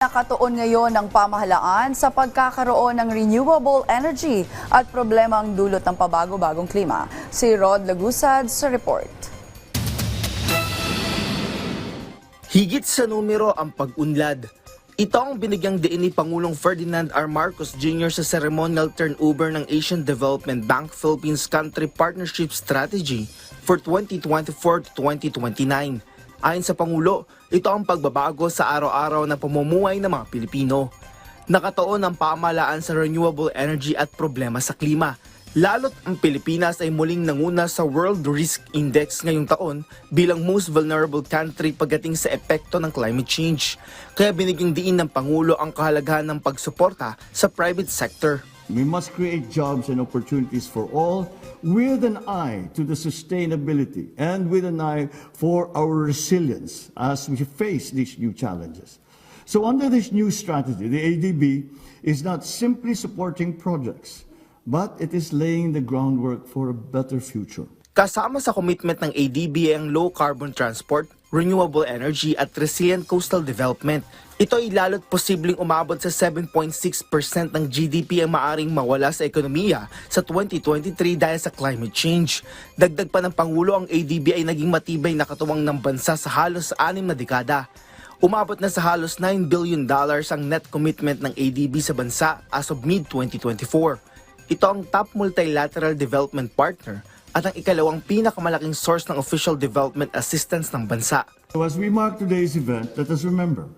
Nakatuon ngayon ng pamahalaan sa pagkakaroon ng renewable energy at problemang dulot ng pabago-bagong klima. Si Rod Lagusad sa report. Higit sa numero ang pag-unlad. Ito ang binigyang diin ni Pangulong Ferdinand R. Marcos Jr. sa ceremonial turnover ng Asian Development Bank Philippines Country Partnership Strategy for 2024 to 2029. Ayon sa Pangulo, ito ang pagbabago sa araw-araw na pamumuhay ng mga Pilipino. Nakatuon ang pamahalaan sa renewable energy at problema sa klima. Lalo't ang Pilipinas ay muling nanguna sa World Risk Index ngayong taon bilang most vulnerable country pagdating sa epekto ng climate change. Kaya binigyang diin ng Pangulo ang kahalagahan ng pagsuporta sa private sector. We must create jobs and opportunities for all with an eye to the sustainability and with an eye for our resilience as we face these new challenges. So under this new strategy, the ADB is not simply supporting projects, but it is laying the groundwork for a better future. Kasama sa commitment ng ADB ang low carbon transport, renewable energy at resilient coastal development. Ito ay lalo't posibleng umabot sa 7.6% ng GDP ang maaring mawala sa ekonomiya sa 2023 dahil sa climate change. Dagdag pa ng Pangulo ang ADB ay naging matibay na katuwang ng bansa sa halos anim na dekada. Umabot na sa halos 9 billion dollars ang net commitment ng ADB sa bansa as of mid-2024. Ito ang top multilateral development partner at ang ikalawang pinakamalaking source ng official development assistance ng bansa. So as we mark today's event, let us remember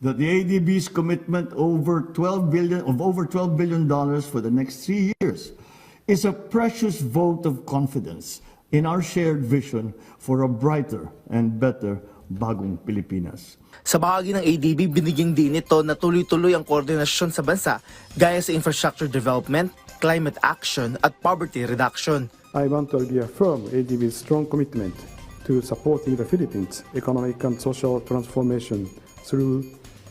that the ADB's commitment over 12 billion of over 12 billion dollars for the next three years is a precious vote of confidence in our shared vision for a brighter and better bagong Pilipinas. Sa bahagi ng ADB, binigyang din ito na tuloy-tuloy ang koordinasyon sa bansa gaya sa infrastructure development, climate action at poverty reduction. I want to reaffirm ADB's strong commitment to supporting the Philippines' economic and social transformation through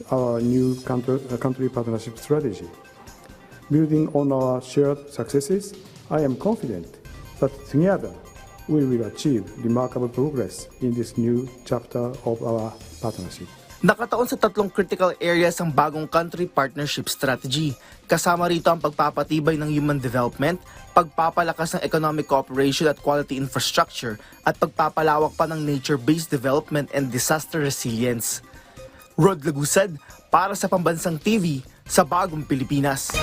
our new country, uh, country partnership strategy. Building on our shared successes, I am confident that together we will achieve remarkable progress in this new chapter of our partnership. Nakataon sa tatlong critical areas ang bagong country partnership strategy. Kasama rito ang pagpapatibay ng human development, pagpapalakas ng economic cooperation at quality infrastructure, at pagpapalawak pa ng nature-based development and disaster resilience. Rod Lagusad, para sa Pambansang TV, sa Bagong Pilipinas.